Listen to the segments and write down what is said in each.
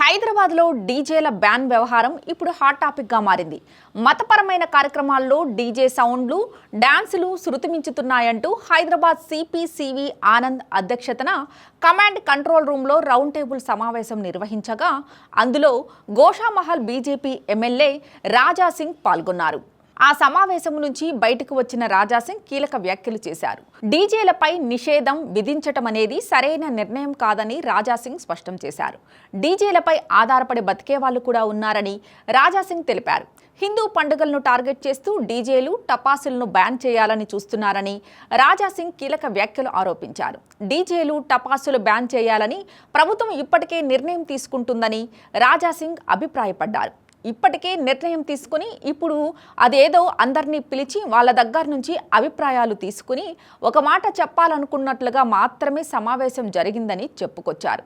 హైదరాబాద్లో డీజేల బ్యాన్ వ్యవహారం ఇప్పుడు హాట్ టాపిక్గా మారింది. మతపరమైన కార్యక్రమాల్లో డీజే సౌండ్లు డ్యాన్సులు శృతిమించుతున్నాయంటూ Hyderabad C P C V Anand అధ్యక్షతన కమాండ్ కంట్రోల్ రూమ్లో రౌండ్ టేబుల్ సమావేశం నిర్వహించగా అందులో గోషామహల్ బీజేపీ ఎమ్మెల్యే రాజా సింగ్ పాల్గొన్నారు. ఆ సమావేశం నుంచి బయటకు వచ్చిన రాజాసింగ్ కీలక వ్యాఖ్యలు చేశారు. డీజేలపై నిషేధం విధించటం అనేది సరైన నిర్ణయం కాదని రాజాసింగ్ స్పష్టం చేశారు. డీజేలపై ఆధారపడి బతికే వాళ్ళు కూడా ఉన్నారని రాజాసింగ్ తెలిపారు. హిందూ పండుగలను టార్గెట్ చేస్తూ డీజేలు టపాసులను బ్యాన్ చేయాలని చూస్తున్నారని రాజాసింగ్ కీలక వ్యాఖ్యలు ఆరోపించారు. డీజేలు టపాసులు బ్యాన్ చేయాలని ప్రభుత్వం ఇప్పటికే నిర్ణయం తీసుకుంటుందని రాజాసింగ్ అభిప్రాయపడ్డారు. ఇప్పటికే నిర్ణయం తీసుకుని ఇప్పుడు అదేదో అందరినీ పిలిచి వాళ్ళ దగ్గర నుంచి అభిప్రాయాలు తీసుకుని ఒక మాట చెప్పాలనుకున్నట్లుగా మాత్రమే సమావేశం జరిగిందని చెప్పుకొచ్చారు.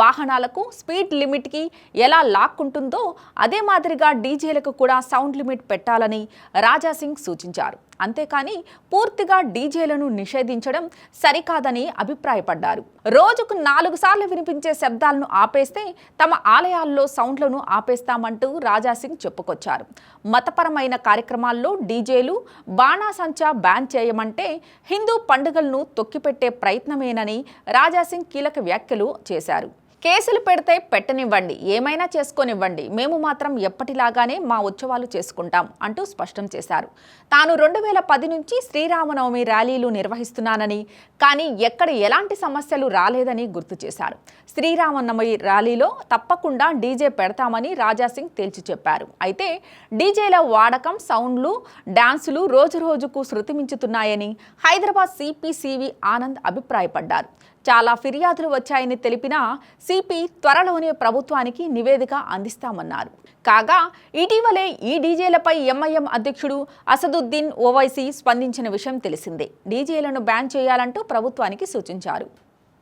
వాహనాలకు స్పీడ్ లిమిట్కి ఎలా లాక్కుంటుందో అదే మాదిరిగా డీజేలకు కూడా సౌండ్ లిమిట్ పెట్టాలని రాజాసింగ్ సూచించారు. అంతేకాని పూర్తిగా డీజేలను నిషేధించడం సరికాదని అభిప్రాయపడ్డారు. రోజుకు నాలుగు సార్లు వినిపించే శబ్దాలను ఆపేస్తే తమ ఆలయాల్లో సౌండ్లను ఆపేస్తామంటూ రాజాసింగ్ చెప్పుకొచ్చారు. మతపరమైన కార్యక్రమాల్లో డీజేలు బాణాసంచా బ్యాన్ చేయమంటే హిందూ పండుగలను తొక్కిపెట్టే ప్రయత్నమేనని రాజాసింగ్ కీలక వ్యాఖ్యలు చేశారు. కేసులు పెడితే పెట్టనివ్వండి ఏమైనా చేసుకొనివ్వండి. మేము మాత్రం ఎప్పటిలాగానే మా ఉత్సవాలు చేసుకుంటాం అంటూ స్పష్టం చేశారు. తాను రెండు వేల పది నుంచి శ్రీరామనవమి ర్యాలీలు నిర్వహిస్తున్నానని కానీ ఎక్కడ ఎలాంటి సమస్యలు రాలేదని గుర్తు చేశారు. శ్రీరామనవమి ర్యాలీలో తప్పకుండా డీజే పెడతామని రాజాసింగ్ తేల్చి చెప్పారు. అయితే డీజేల వాడకం సౌండ్లు డాన్సులు రోజు రోజుకు శృతిమించుతున్నాయని హైదరాబాద్ సిపిసివి ఆనంద్ అభిప్రాయపడ్డారు. చాలా ఫిర్యాదులు వచ్చాయని తెలిపిన సిపి త్వరలోనే ప్రభుత్వానికి నివేదిక అందిస్తామన్నారు. కాగా ఇటీవలే ఈ డీజేలపై ఎంఐఎం అధ్యక్షుడు అసదుద్దీన్ ఓవైసీ స్పందించిన విషయం తెలిసిందే. డీజేలను బ్యాన్ చేయాలంటూ ప్రభుత్వానికి సూచించారు.